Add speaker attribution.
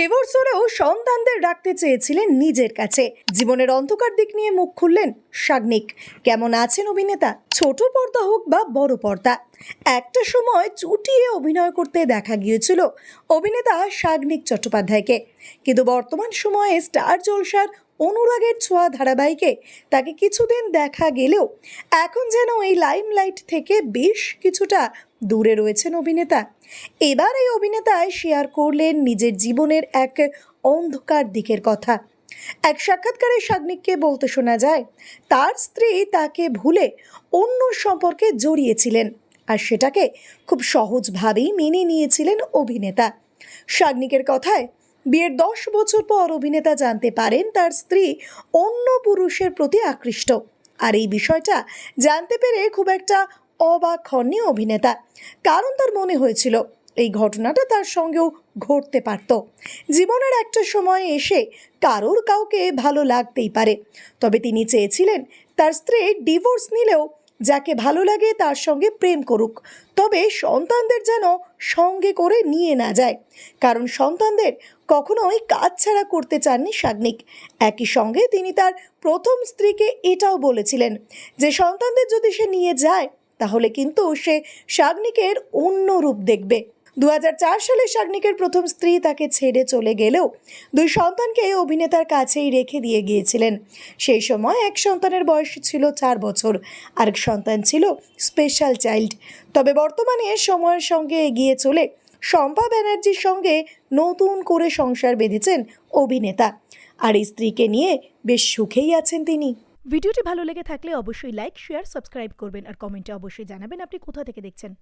Speaker 1: Divorce হলেও সন্তানদের রাখতে চেয়েছিলেন নিজের কাছে। জীবনের অন্ধকার দিক নিয়ে মুখ খুললেন সাগ্নিক। কেমন আছেন অভিনেতা? ছোট পর্দা হোক বা বড় পর্দা। একটা সময় চুটিয়ে অভিনয় করতে দেখা গিয়েছিল অভিনেতা সাগ্নিক চট্টোপাধ্যায়কে। কিন্তু বর্তমান সময়ে স্টার জলসার অনুরাগের ছোঁয়া ধারাবাহিকে তাকে কিছুদিন দেখা গেলেও এখন যেন এই লাইমলাইট থেকে বেশ কিছুটা দূরে রয়েছেন অভিনেতা। এবার এই অভিনেতায় শেয়ার করলেন নিজের জীবনের এক অন্ধকার দিকের কথা। এক সাক্ষাৎকারে সাগনিককে বলতে শোনা যায়, তার স্ত্রী তাকে ভুলে অন্য সম্পর্কে জড়িয়েছিলেন আর সেটাকে খুব সহজভাবেই মেনে নিয়েছিলেন অভিনেতা। সাগনিকের কথায় বিয়ের দশ বছর পর অভিনেতা জানতে পারেন তার স্ত্রী অন্য পুরুষের প্রতি আকৃষ্ট। আর এই বিষয়টা জানতে পেরে খুব একটা অবাক হননি অভিনেতা। কারণ তার মনে হয়েছিল, এই ঘটনাটা তার সঙ্গেও ঘটতে পারত। জীবনের একটা সময় এসে কারোর কাউকে ভালো লাগতেই পারে। তবে তিনি চেয়েছিলেন তার স্ত্রী ডিভোর্স নিলেও যাকে ভালো লাগে তার সঙ্গে প্রেম করুক। তবে সন্তানদের যেন সঙ্গে করে নিয়ে না যায়। কারণ সন্তানদের কখনোই কাজ ছাড়া করতে চাননি সাগ্নিক। একই সঙ্গে তিনি তার প্রথম স্ত্রীকে এটাও বলেছিলেন যে সন্তানদের যদি সে নিয়ে যায়, তাহলে কিন্তু সে সাগ্নিকের অন্য রূপ দেখবে। দু হাজার চার সালে সাগনিকের প্রথম স্ত্রী তাকে ছেড়ে চলে গেলেও দুই সন্তানকে অভিনেতার কাছেই রেখে দিয়ে গিয়েছিলেন। সেই সময় এক সন্তানের বয়স ছিল চার বছর, আরেক সন্তান ছিল স্পেশাল চাইল্ড। তবে বর্তমানে সময়ের সঙ্গে এগিয়ে চলে শম্পা ব্যানার্জির সঙ্গে নতুন করে সংসার বেঁধেছেন অভিনেতা। আর এই স্ত্রীকে নিয়ে বেশ সুখেই আছেন তিনি।
Speaker 2: ভিডিওটি ভালো লেগে থাকলে অবশ্যই লাইক, শেয়ার, সাবস্ক্রাইব করবেন আর কমেন্টে অবশ্যই জানাবেন আপনি কোথা থেকে দেখছেন।